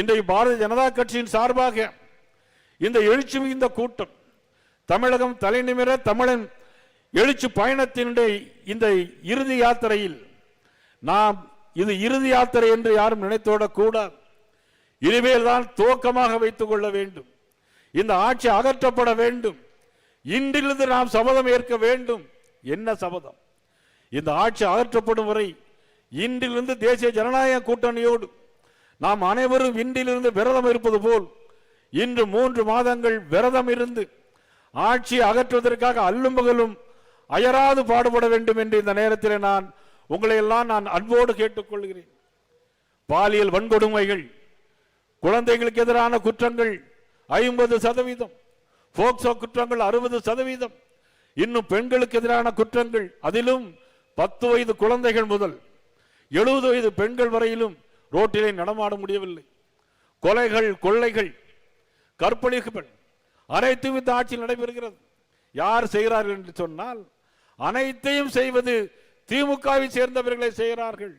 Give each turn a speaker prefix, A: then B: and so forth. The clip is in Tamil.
A: இன்றைய பாரதிய ஜனதா கட்சியின் சார்பாக இந்த எழுச்சி மிகுந்த கூட்டம் தமிழகம் தலைநிமிர தமிழன் எழுச்சி பயணத்தினுடைய இந்த இறுதி யாத்திரையில் நாம் இது இறுதி யாத்திரை என்று யாரும் நினைத்தோட கூடாது இனிமேல் தான் துவக்கமாக வைத்துக் கொள்ள வேண்டும். இந்த ஆட்சி அகற்றப்பட வேண்டும். இன்றிலிருந்து நாம் சபதம் ஏற்க வேண்டும். என்ன சபதம்? இந்த ஆட்சி அகற்றப்படும் வரை இன்றிலிருந்து தேசிய ஜனநாயக கூட்டணியோடு நாம் அனைவரும் விண்டிலிருந்து விரதம் இருப்பது போல் இன்று மூன்று மாதங்கள் விரதம் இருந்து ஆட்சி அகற்றுவதற்காக அல்லும் பகலும் அயராது பாடுபட வேண்டும் என்று இந்த நேரத்தில் நான் உங்களை எல்லாம் நான் அன்போடு கேட்டுக்கொள்கிறேன். பாலியல் வன்கொடுமைகள் குழந்தைகளுக்கு எதிரான குற்றங்கள் ஐம்பது சதவீதம் போக்சோ குற்றங்கள் அறுபது சதவீதம் இன்னும் பெண்களுக்கு எதிரான குற்றங்கள் அதிலும் பத்து வயது குழந்தைகள் முதல் எழுபது வயது பெண்கள் வரையிலும் ரோட்டிலே நடமாட முடியவில்லை. கொலைகள் கொள்ளைகள் கற்பழிப்புகள் அனைத்தும் இந்த ஆட்சியில் நடைபெறுகிறது. யார் செய்கிறார்கள் என்று சொன்னால் அனைத்தையும் செய்வது திமுகவை சேர்ந்தவர்களை செய்கிறார்கள்.